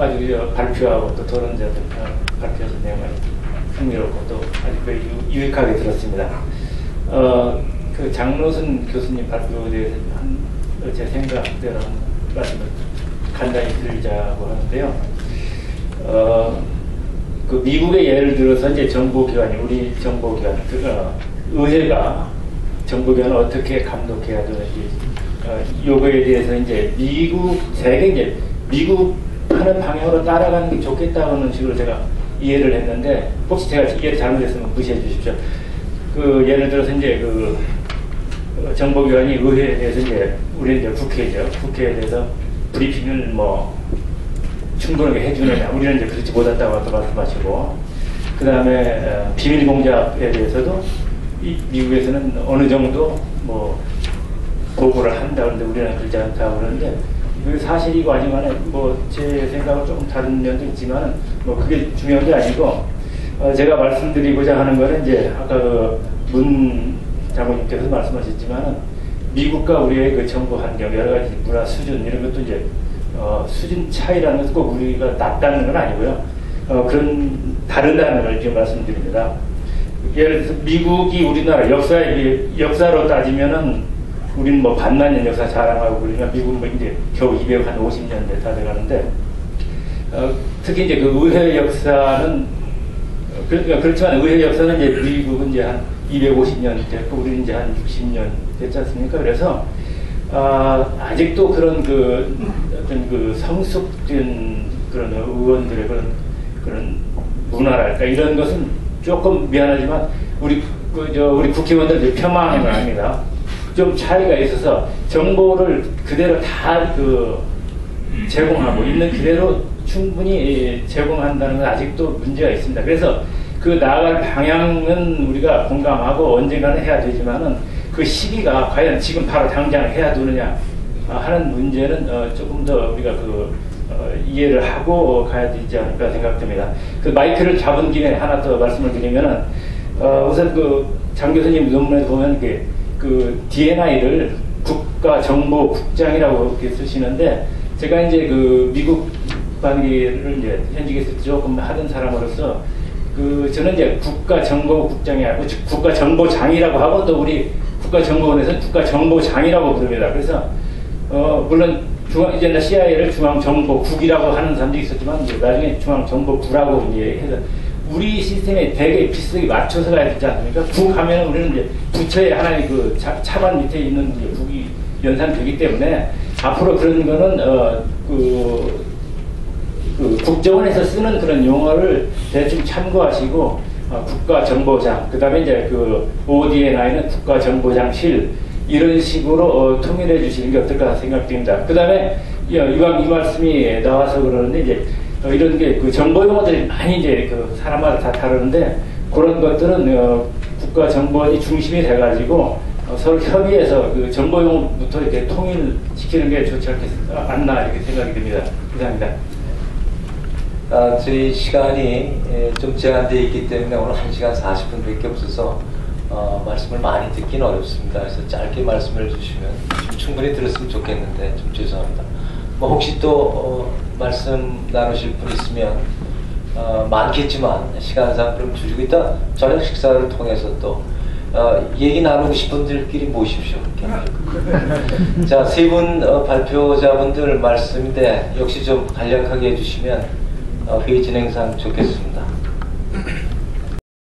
아주 발표하고 또 토론자들 발표해서 내용을 흥미롭고 또 아주 유익하게 들었습니다. 어, 그 장로선 교수님 발표에 대해서 한, 제 생각대로 한 말씀을 간단히 드리자고 하는데요. 어, 그 미국의 예를 들어서 이제 정보기관이 우리 정보기관, 그, 어, 의회가 정보기관을 어떻게 감독해야 되는지 어, 요거에 대해서 이제 미국 세계 이제 미국 하는 방향으로 따라가는 게 좋겠다는 식으로 제가 이해를 했는데 혹시 제가 이해를 잘못했으면 무시해 주십시오. 그 예를 들어서 이제 그 어, 정보기관이 의회에 대해서 이제 우리 이제 국회죠. 국회에 대해서 브리핑을 뭐 충분하게 해주느냐. 우리는 이제 그렇지 못했다고 말씀하시고 그 다음에 비밀 공작에 대해서도 이 미국에서는 어느 정도 뭐 보고를 한다 그러는데 우리는 그렇지 않다 그러는데 그 사실이고 아니면 뭐제 생각은 조금 다른 면도 있지만 뭐 그게 중요한 게 아니고 어 제가 말씀드리고자 하는 거는 이제 아까 그 문 장모님께서 말씀하셨지만 미국과 우리의 그 정부 환경 여러 가지 문화 수준 이런 것도 이제 어 수준 차이라는 것은 꼭 우리가 낮다는 건 아니고요 어 그런 다르다는 걸 지금 말씀드립니다. 예를 들어서 미국이 우리나라 역사에 역사로 따지면은 우리는 뭐 반만 년 역사 자랑하고 그러니까 미국은 뭐 이제 겨우 250년 됐다 돼가는데 어, 특히 이제 그 의회 역사는 그러니까 그렇지만 의회 역사는 이제 미국은 이제 한 250년 됐고 우리는 이제 한 60년 됐지 않습니까? 그래서 아, 아직도 그런 그 어떤 그 성숙된 그런 의원들의 그런 그런 문화랄까 이런 것은 조금 미안하지만 우리 그저 우리 국회의원들 폄하하는 건 아닙니다. 좀 차이가 있어서 정보를 그대로 다 그 제공하고 있는 그대로 충분히 제공한다는 건 아직도 문제가 있습니다. 그래서 그 나아갈 방향은 우리가 공감하고 언젠가는 해야 되지만은 그 시기가 과연 지금 바로 당장 해야 되느냐 하는 문제는 어 조금 더 우리가 그 어 이해를 하고 가야 되지 않을까 생각됩니다. 그 마이크를 잡은 김에 하나 더 말씀을 드리면은 어 우선 그 장 교수님 논문에 보면 그, 그 DNI를 국가 정보 국장이라고 이렇게 쓰시는데 제가 이제 그 미국 관계를 이제 현직에서 조금 하던 사람으로서 그 저는 이제 국가 정보 국장이 아니고 국가 정보장이라고 하고 또 우리 국가 정보원에서는 국가 정보장이라고 부릅니다. 그래서 어 물론 중앙 이제 CIA를 중앙 정보국이라고 하는 사람도 있었지만 이제 나중에 중앙 정보부라고 이제 해서 우리 시스템에 대개 비슷하게 맞춰서 가야 되지 않습니까? 국 하면 우리는 이제 부처의 하나의 그 차, 차관 밑에 있는 이제 국이 연상되기 때문에 앞으로 그런 거는 어 그 그 국정원에서 쓰는 그런 용어를 대충 참고하시고 어, 국가정보장 그 다음에 이제 그 ODNI는 국가정보장실 이런 식으로 어, 통일해 주시는 게 어떨까 생각됩니다. 그 다음에 이왕 이 말씀이 나와서 그러는데 이제 어, 이런 게 그 정보 용어들이 많이 이제 그 사람마다 다 다르는데 그런 것들은 어, 국가 정보원이 중심이 돼가지고 어, 서로 협의해서 그 정보 용어부터 이렇게 통일시키는 게 좋지 않나 이렇게 생각이 듭니다. 이상입니다. 아, 저희 시간이 예, 좀 제한되어 있기 때문에 오늘 1시간 40분 밖에 없어서 어, 말씀을 많이 듣기는 어렵습니다. 그래서 짧게 말씀을 해주시면 좀 충분히 들었으면 좋겠는데 좀 죄송합니다. 뭐 혹시 또 어, 말씀 나누실 분 있으면 어, 많겠지만 시간상 그럼 줄이고 있다 저녁 식사를 통해서 또 어, 얘기 나누고 싶은 분들끼리 모십시오. 자, 세분 어, 발표자분들 말씀인데 역시 좀 간략하게 해주시면 어, 회의 진행상 좋겠습니다.